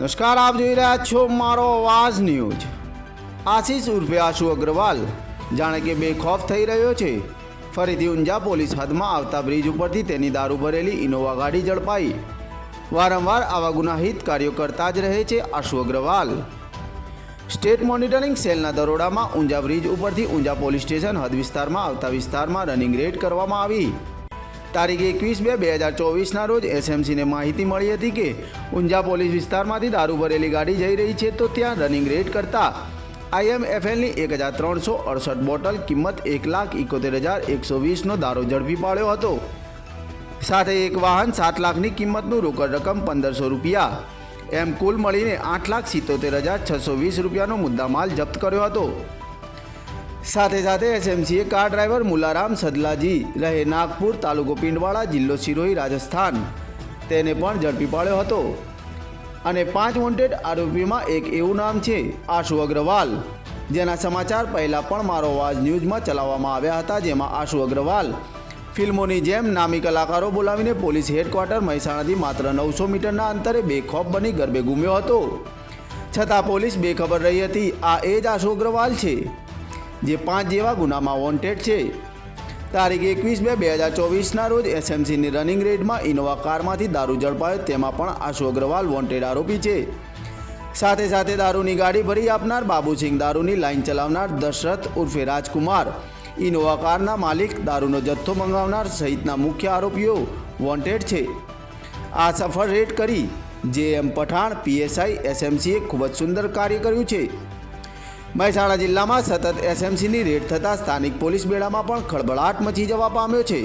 નમસ્કાર, આપ જોઈ રહ્યા છો મારો અવાજ ન્યૂઝ. આશીષ ઉર્ફે આશુ અગ્રવાલ જાણે કે બેખોફ થઈ રહ્યો છે. ફરીથી ઊંઝા પોલીસ હદમાં આવતા બ્રિજ ઉપરથી તેની દારૂ ભરેલી ઇનોવા ગાડી ઝડપાઈ. વારંવાર આવા ગુનાહિત કાર્યો કરતા જ રહે છે આશુ અગ્રવાલ. સ્ટેટ મોનિટરિંગ સેલના દરોડામાં ઊંઝા બ્રિજ ઉપરથી ઊંઝા પોલીસ સ્ટેશન હદ વિસ્તારમાં આવતા વિસ્તારમાં રનિંગ રેડ કરવામાં આવી. તારીખ એકવીસ બે બે હજાર ચોવીસના રોજ એસએમસીને માહિતી મળી હતી કે ઊંઝા પોલીસ વિસ્તારમાંથી દારૂ ભરેલી ગાડી જઈ રહી છે તો ત્યાં રનિંગ રેડ કરતા આઈએમએફએલની એક હજાર ત્રણસો અડસઠ બોટલ કિંમત એક લાખ એકોતેર હજાર એકસો વીસનો દારૂ ઝડપી પાડ્યો હતો. સાથે એક વાહન સાત લાખની કિંમતનું રોકડ રકમ પંદરસો રૂપિયા. એમ કુલ મળીને આઠ લાખ સિત્તોતેર હજાર છસો વીસ રૂપિયાનો મુદ્દામાલ જપ્ત કર્યો હતો. સાથે સાથે એસએમસીએ કાર ડ્રાઈવર મુલારામ સદલાજી રહે નાગપુર તાલુકો પિંડવાડા જિલ્લો સિરોહી રાજસ્થાન. તેને પણ ઝડપી પાડ્યો હતો. અને પાંચ વોન્ટેડ આરોપીમાં એક એવું નામ છે, આશુ અગ્રવાલ. જેના સમાચાર પહેલાં પણ મારો અવાજ ન્યૂઝમાં ચલાવવામાં આવ્યા હતા, જેમાં આશુ અગ્રવાલ ફિલ્મોની જેમ નામી કલાકારો બોલાવીને પોલીસ હેડક્વાર્ટર મહેસાણાથી માત્ર નવસો મીટરના અંતરે બેખોફ બની ગરબે ઘૂમ્યો હતો. છતાં પોલીસ બેખબર રહી હતી, આ એ જ આશુ અગ્રવાલ છે. જે પાંચ જેવા ગુનામાં વોન્ટેડ છે. તારીખ એકવીસ બે બે હજાર ચોવીસના રોજ એસએમસીની રનિંગ રેડમાં ઇનોવા કારમાંથી દારૂ ઝડપાયો, તેમાં પણ આશુ અગ્રવાલ વોન્ટેડ આરોપી છે. સાથે સાથે દારૂની ગાડી ભરી આપનાર બાબુસિંહ દારૂની લાઇન ચલાવનાર દશરથ ઉર્ફે રાજકુમાર. ઇનોવા કારના માલિક દારૂનો જથ્થો મંગાવનાર સહિતના મુખ્ય આરોપીઓ વોન્ટેડ છે. આ સફળ રેડ કરી. જે એમ પઠાણ, પીએસઆઈ, એસએમસીએ ખૂબ જ સુંદર કાર્ય કર્યું છે. મહેસાણા જિલ્લામાં સતત એસએમસીની રેડ થતાં સ્થાનિક પોલીસ બેડામાં પણ ખળબળાટ મચી જવા પામ્યો છે.